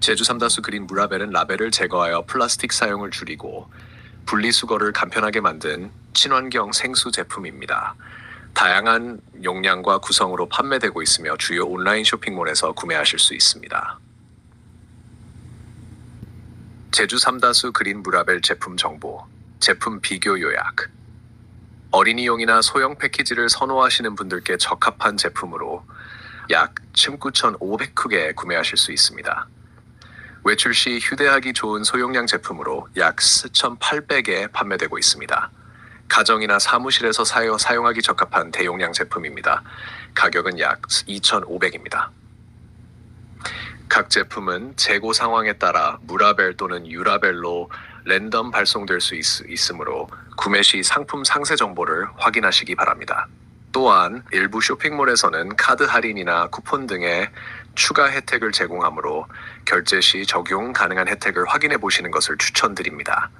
제주 삼다수 그린 무라벨은 라벨을 제거하여 플라스틱 사용을 줄이고 분리수거를 간편하게 만든 친환경 생수 제품입니다. 다양한 용량과 구성으로 판매되고 있으며 주요 온라인 쇼핑몰에서 구매하실 수 있습니다. 제주 삼다수 그린 무라벨 제품 정보, 제품 비교 요약. 어린이용이나 소형 패키지를 선호하시는 분들께 적합한 제품으로 약 19,500크게 구매하실 수 있습니다. 외출 시 휴대하기 좋은 소용량 제품으로 약 4,800에 판매되고 있습니다. 가정이나 사무실에서 사용, 사용하기 적합한 대용량 제품입니다. 가격은 약 2,500입니다. 각 제품은 재고 상황에 따라 무라벨 또는 유라벨로 랜덤 발송될 수 있, 있으므로 구매 시 상품 상세 정보를 확인하시기 바랍니다. 또한 일부 쇼핑몰에서는 카드 할인이나 쿠폰 등의 추가 혜택을 제공하므로 결제 시 적용 가능한 혜택을 확인해 보시는 것을 추천드립니다.